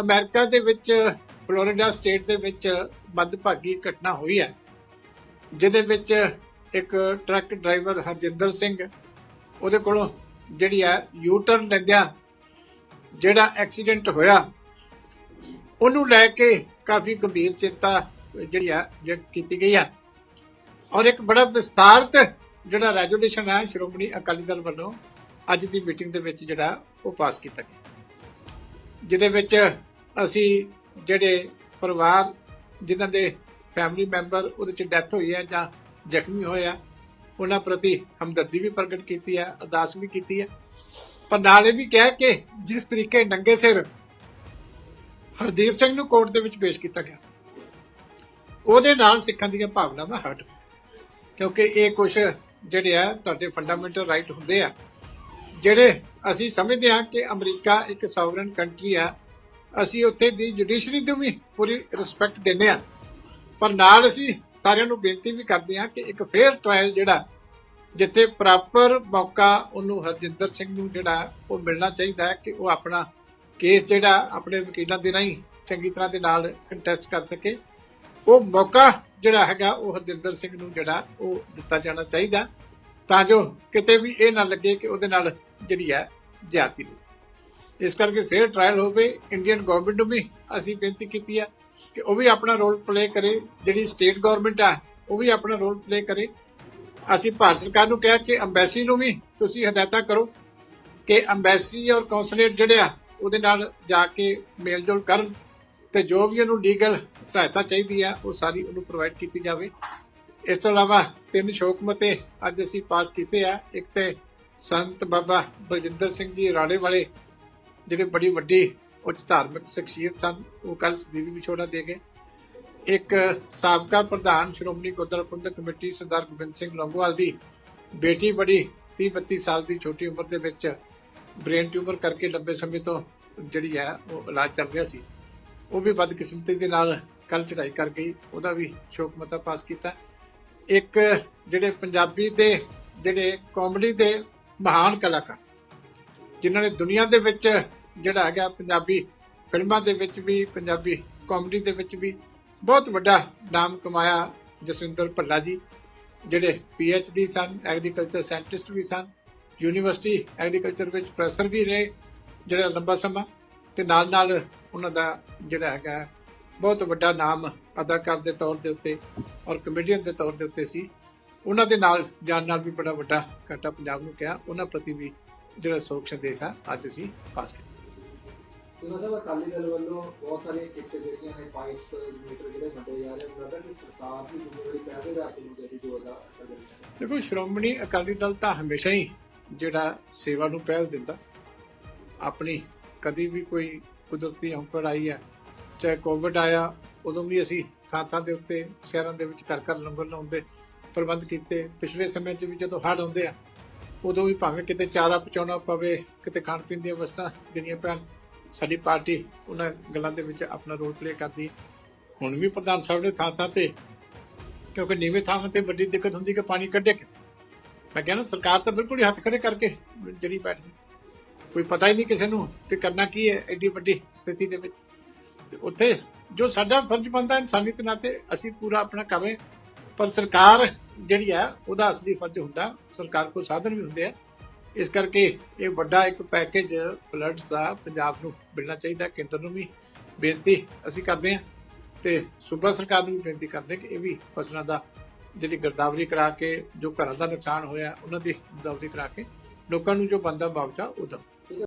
America ਦੇ ਵਿੱਚ, Florida state ਦੇ ਵਿੱਚ ਮੰਦਭਾਗੀ ਘਟਨਾ ਹੋਈ ਹੈ, ਜਿਹਦੇ ਵਿੱਚ ਇੱਕ ਟਰੱਕ ਡਰਾਈਵਰ ਹਰਜਿੰਦਰ ਸਿੰਘ, ਉਹਦੇ ਕੋਲੋਂ ਜਿਹੜੀ ਹੈ ਯੂ ਟਰਨ ਲੈਂਦਿਆਂ ਜਿਹੜਾ ਐਕਸੀਡੈਂਟ ਹੋਇਆ, ਉਹਨੂੰ ਲੈ ਕੇ ਕਾਫੀ ਗੰਭੀਰ ਚਿੰਤਾ ਜਿਹੜੀ ਆ ਵਿਅਕਤ ਕੀਤੀ ਗਈ ਹੈ। ਔਰ ਇੱਕ ਬੜਾ ਵਿਸਤਾਰਤ ਜਿਹੜਾ ਰੈਜੂਲੇਸ਼ਨ ਹੈ ਸ਼੍ਰੋਮਣੀ ਅਕਾਲੀ ਦਲ ਵੱਲੋਂ ਅੱਜ ਦੀ ਮੀਟਿੰਗ ਦੇ ਵਿੱਚ ਜਿਹੜਾ ਉਹ ਪਾਸ ਕੀਤਾ ਗਿਆ। ਜਿਹਦੇ ਵਿੱਚ ਅਸੀਂ ਜਿਹੜੇ ਪਰਿਵਾਰ ਜਿਨ੍ਹਾਂ ਦੇ ਫੈਮਿਲੀ ਮੈਂਬਰ ਉਹਦੇ ਚ ਡੈਥ ਹੋਈ ਹੈ ਜਾਂ ਜ਼ਖਮੀ ਹੋਏ ਆ, ਉਹਨਾਂ ਪ੍ਰਤੀ ਹਮਦਰਦੀ ਵੀ ਪ੍ਰਗਟ ਕੀਤੀ ਹੈ, ਅਰਦਾਸ ਵੀ ਕੀਤੀ ਹੈ। ਪਰ ਨਾਲ ਇਹ ਵੀ ਕਿਹਾ ਕਿ ਜਿਸ ਤਰੀਕੇ ਨੰਗੇ ਸਿਰ ਹਰਦੀਪ ਸਿੰਘ ਨੂੰ ਕੋਰਟ ਦੇ ਵਿੱਚ ਪੇਸ਼ ਕੀਤਾ ਗਿਆ, ਉਹਦੇ ਨਾਲ ਸਿੱਖਾਂ ਦੀਆਂ ਭਾਵਨਾਵਾਂ ਹਟ ਕਿਉਂਕਿ ਇਹ ਕੁਝ ਜਿਹੜੇ ਆ, ਤੁਹਾਡੇ ਫੰਡਾਮੈਂਟਲ ਰਾਈਟ ਹੁੰਦੇ ਆ, ਜਿਹੜੇ ਅਸੀਂ ਸਮਝਦੇ ਹਾਂ ਕਿ ਅਮਰੀਕਾ ਇੱਕ ਸੋਵਰਨ ਕੰਟਰੀ ਆ ਅਸੀਂ ਉੱਥੇ ਦੀ ਜੁਡੀਸ਼ਰੀ ਨੂੰ ਵੀ ਪੂਰੀ ਰਿਸਪੈਕਟ ਦਿੰਦੇ ਆ ਪਰ ਨਾਲ ਅਸੀਂ ਸਾਰਿਆਂ ਨੂੰ ਬੇਨਤੀ ਵੀ ਕਰਦੇ ਹਾਂ ਕਿ ਇੱਕ ਫੇਅਰ ਟ੍ਰਾਇਲ ਜਿਹੜਾ, ਜਿੱਥੇ ਪ੍ਰੋਪਰ ਮੌਕਾ ਉਹਨੂੰ ਹਰਜਿੰਦਰ ਸਿੰਘ ਨੂੰ ਜਿਹੜਾ ਉਹ ਮਿਲਣਾ ਚਾਹੀਦਾ ਹੈ ਕਿ ਉਹ ਆਪਣਾ ਕੇਸ ਜਿਹੜਾ ਆਪਣੇ ਵਕੀਲਾਂ ਦੇ ਰਾਹੀਂ ਚੰਗੀ ਤਰ੍ਹਾਂ ਦੇ ਨਾਲ ਕੰਟੈਸਟ ਕਰ ਸਕੇ। ਉਹ ਮੌਕਾ ਜਿਹੜਾ ਹੈਗਾ ਉਹ ਹਰਜਿੰਦਰ ਸਿੰਘ ਨੂੰ ਜਿਹੜਾ ਉਹ ਦਿੱਤਾ ਜਾਣਾ ਚਾਹੀਦਾ, ਤਾਂ ਜੋ ਕਿਤੇ ਵੀ ਇਹ ਨਾ ਲੱਗੇ ਕਿ ਉਹਦੇ ਨਾਲ ਜਿਹੜੀ ਹੈ ਜ਼ਿਆਦਤੀ ਹੋਈ ਇਸ ਕਰਕੇ ਫੇਅਰ ਟ੍ਰਾਇਲ ਹੋਵੇ ਇੰਡੀਅਨ ਗਵਰਨਮੈਂਟ ਨੂੰ ਵੀ ਅਸੀਂ ਬੇਨਤੀ ਕੀਤੀ ਹੈ ਕਿ ਉਹ ਵੀ ਆਪਣਾ ਰੋਲ ਪਲੇ ਕਰੇ। ਜਿਹੜੀ ਸਟੇਟ ਗਵਰਨਮੈਂਟ ਆ, ਉਹ ਵੀ ਆਪਣਾ ਰੋਲ ਪਲੇ ਕਰੇ। ਅਸੀਂ ਭਾਰਤ ਸਰਕਾਰ ਨੂੰ ਕਿਹਾ ਕਿ ਅੰਬੈਸੀ ਨੂੰ ਵੀ ਤੁਸੀਂ ਹਦਾਇਤਾਂ ਕਰੋ ਕਿ ਅੰਬੈਸੀ ਔਰ ਕੌਂਸੂਲੇਟ ਜਿਹੜੇ ਆ, ਉਹਦੇ ਨਾਲ ਜਾ ਕੇ ਮੇਲਜੋਲ ਕਰਨ ਤੇ ਜੋ ਵੀ ਉਹਨੂੰ ਲੀਗਲ ਸਹਾਇਤਾ ਚਾਹੀਦੀ ਆ, ਉਹ ਸਾਰੀ ਉਹਨੂੰ ਪ੍ਰੋਵਾਈਡ ਕੀਤੀ ਜਾਵੇ। ਇਸ ਤੋਂ ਇਲਾਵਾ ਤਿੰਨ ਸ਼ੋਕ ਮਤੇ ਅੱਜ ਅਸੀਂ ਪਾਸ ਕੀਤੇ ਆ। ਇੱਕ ਤੇ ਸੰਤ ਬਾਬਾ ਬਲਜਿੰਦਰ ਸਿੰਘ ਜੀ ਰਾੜੇ ਵਾਲੇ ਜਿਹੜੇ ਬੜੀ ਵੱਡੀ ਉੱਚ ਧਾਰਮਿਕ ਸ਼ਖਸੀਅਤ ਸਨ, ਉਹ ਕੱਲ ਸਦੀਵੀ ਵਿਛੋੜਾ ਦੇ ਗਏ। ਇੱਕ ਸਾਬਕਾ ਪ੍ਰਧਾਨ ਸ਼੍ਰੋਮਣੀ ਗੁਰਦੁਆਰਾ ਪ੍ਰਬੰਧਕ ਕਮੇਟੀ ਸਰਦਾਰ ਗੋਬਿੰਦ ਸਿੰਘ ਲੰਗੋਵਾਲ ਦੀ ਬੇਟੀ ਬੜੀ 30 32 ਸਾਲ ਦੀ ਛੋਟੀ ਉਮਰ ਦੇ ਵਿੱਚ ਬ੍ਰੇਨ ਟਿਊਮਰ ਕਰਕੇ ਲੰਬੇ ਸਮੇਂ ਤੋਂ ਜਿਹੜੀ ਹੈ, ਉਹ ਇਲਾਜ ਚੱਲ ਰਿਹਾ ਸੀ। ਉਹ ਵੀ ਬਦਕਿਸਮਤੀ ਦੇ ਨਾਲ ਕੱਲ ਚੜਾਈ ਕਰ ਗਈ। ਉਹਦਾ ਵੀ ਸ਼ੋਕ ਮਤਾ ਪਾਸ ਕੀਤਾ। ਇੱਕ ਜਿਹੜੇ ਪੰਜਾਬੀ ਦੇ ਜਿਹੜੇ ਕਾਮੇਡੀ ਦੇ ਮਹਾਨ ਕਲਾਕਾਰ, ਜਿਨ੍ਹਾਂ ਨੇ ਦੁਨੀਆ ਦੇ ਵਿੱਚ ਜਿਹੜਾ ਹੈਗਾ ਪੰਜਾਬੀ ਫਿਲਮਾਂ ਦੇ ਵਿੱਚ ਵੀ, ਪੰਜਾਬੀ ਕਾਮੇਡੀ ਦੇ ਵਿੱਚ ਵੀ ਬਹੁਤ ਵੱਡਾ ਨਾਮ ਕਮਾਇਆ ਜਸਵਿੰਦਰ ਭੱਲਾ ਜੀ, ਜਿਹੜੇ ਡੀ ਸਨ ਐਗਰੀਕਲਚਰ ਸਾਇੰਟਿਸਟ ਵੀ ਸਨ ਯੂਨੀਵਰਸਿਟੀ ਐਗਰੀਕਲਚਰ ਵਿੱਚ ਪ੍ਰੋਫੈਸਰ ਵੀ ਰਹੇ, ਜਿਹੜਾ ਲੰਬਾ ਸਮਾਂ ਤੇ ਨਾਲ ਨਾਲ ਉਹਨਾਂ ਦਾ ਜਿਹੜਾ ਹੈਗਾ ਬਹੁਤ ਵੱਡਾ ਨਾਮ ਅਦਾਕਾਰ ਦੇ ਤੌਰ ਦੇ ਉੱਤੇ ਔਰ ਕਮੇਡੀਅਨ ਦੇ ਤੌਰ ਦੇ ਉੱਤੇ ਸੀ। ਉਹਨਾਂ ਦੇ ਨਾਲ ਜਾਣ ਨਾਲ ਵੀ ਬੜਾ ਵੱਡਾ ਘਾਟਾ ਪੰਜਾਬ ਨੂੰ ਕਿਹਾ, ਉਹਨਾਂ ਪ੍ਰਤੀ ਵੀ ਜਿਹੜਾ ਸੋਖ ਸੰਦੇਸ਼ ਆ, ਅੱਜ ਅਸੀਂ ਪਾਸ ਕੀਤਾ। ਸਿਮਾ ਸਾਹਿਬ ਅਕਾਲੀ ਦਲ ਵੱਲੋਂ ਬਹੁਤ ਸਾਰੀਆਂ ਕਿੱਟ ਜਿਹੜੀਆਂ ਨੇ ਪਾਈਪਸ ਮੀਟਰ ਜਿਹੜੇ ਵੰਡੇ ਜਾ ਰਹੇ ਨੇ ਲੱਗਦਾ ਕਿ ਸਰਕਾਰ ਦੀ ਜ਼ਿੰਮੇਵਾਰੀ ਪਹਿਲੇ ਦਾ ਆਪਣੀ ਜਿਹੜੀ ਜੋ ਕਦਮ ਦੇਖੋ, ਸ਼੍ਰੋਮਣੀ ਅਕਾਲੀ ਦਲ ਤਾਂ ਹਮੇਸ਼ਾ ਹੀ ਜਿਹੜਾ ਸੇਵਾ ਨੂੰ ਪਹਿਲ ਦਿੰਦਾ। ਆਪਣੀ ਕਦੀ ਵੀ ਕੋਈ ਕੁਦਰਤੀ ਔਕੜ ਆਈ ਹੈ, ਚਾਹੇ ਕੋਵਿਡ ਆਇਆ, ਉਦੋਂ ਵੀ ਅਸੀਂ ਥਾਂ ਥਾਂ ਦੇ ਉੱਤੇ ਸ਼ਹਿਰਾਂ ਦੇ ਵਿੱਚ ਘਰ ਘਰ ਲੰਗਰ ਲਾਉਂਦੇ, ਪ੍ਰਬੰਧ ਕੀਤੇ। ਪਿਛਲੇ ਸਮੇਂ 'ਚ ਵੀ ਜਦੋਂ ਹੜ੍ਹ ਆਉਂਦੇ ਆ, ਉਦੋਂ ਵੀ ਭਾਵੇਂ ਕਿਤੇ ਚਾਰਾ ਪਹੁੰਚਾਉਣਾ ਪਵੇ, ਕਿਤੇ ਖਾਣ ਪੀਣ ਦੀਆਂ ਵਸਤਾਂ ਦੇਣੀਆਂ ਪੈਣ ਸਾਡੀ ਪਾਰਟੀ ਉਹਨਾਂ ਗੱਲਾਂ ਦੇ ਵਿੱਚ ਆਪਣਾ ਰੋਲ ਪਲੇ ਕਰਦੀ ਹੁਣ ਵੀ ਪ੍ਰਧਾਨ ਸਾਹਿਬ ਨੇ ਥਾਂ ਥਾਂ ਤੇ, ਕਿਉਂਕਿ ਨੀਵੇਂ ਥਾਂ ਤੇ ਵੱਡੀ ਦਿੱਕਤ ਹੁੰਦੀ ਕਿ ਪਾਣੀ ਕੱਢੇ ਕਿ ਮੈਂ ਕਹਿੰਦਾ ਸਰਕਾਰ ਤਾਂ ਬਿਲਕੁਲ ਹੀ ਹੱਥ ਖੜੇ ਕਰਕੇ ਜੜੀ ਬੈਠੀ ਕੋਈ ਪਤਾ ਹੀ ਨਹੀਂ ਕਿਸੇ ਨੂੰ ਕਿ ਕਰਨਾ ਕੀ ਹੈ ਐਡੀ ਵੱਡੀ ਸਥਿਤੀ ਦੇ ਵਿੱਚ। ਤੇ ਉੱਥੇ ਜੋ ਸਾਡਾ ਫਰਜ਼ ਬਣਦਾ ਇਨਸਾਨੀਅਤ ਨਾਤੇ ਅਸੀਂ ਪੂਰਾ ਆਪਣਾ ਕਰ ਪਰ ਸਰਕਾਰ ਜਿਹੜੀ ਹੈ, ਉਹਦਾ ਅਸਲੀ ਫਰਜ਼ ਹੁੰਦਾ, ਸਰਕਾਰ ਕੋਲ ਸਾਧਨ ਵੀ ਹੁੰਦੇ ਆ। ਇਸ ਕਰਕੇ ਇਹ ਵੱਡਾ ਇੱਕ ਪੈਕੇਜ ਫਲੱਡਸ ਦਾ ਪੰਜਾਬ ਨੂੰ ਮਿਲਣਾ ਚਾਹੀਦਾ, ਕੇਂਦਰ ਨੂੰ ਵੀ ਬੇਨਤੀ ਅਸੀਂ ਕਰਦੇ ਹਾਂ ਤੇ ਸੂਬਾ ਸਰਕਾਰ ਨੂੰ ਵੀ ਬੇਨਤੀ ਕਰਦੇ ਕਿ ਇਹ ਵੀ ਫਸਲਾਂ ਦਾ ਜਿਹੜੀ ਗਰਦਾਵਰੀ ਕਰਾ ਕੇ, ਜੋ ਘਰਾਂ ਦਾ ਨੁਕਸਾਨ ਹੋਇਆ, ਉਹਨਾਂ ਦੀ ਗਰਦਾਵਰੀ ਕਰਾ ਕੇ ਲੋਕਾਂ ਨੂੰ ਜੋ ਬੰਦਾ ਮੁਆਵਜ਼ਾ ਉਹ ਦਿਓ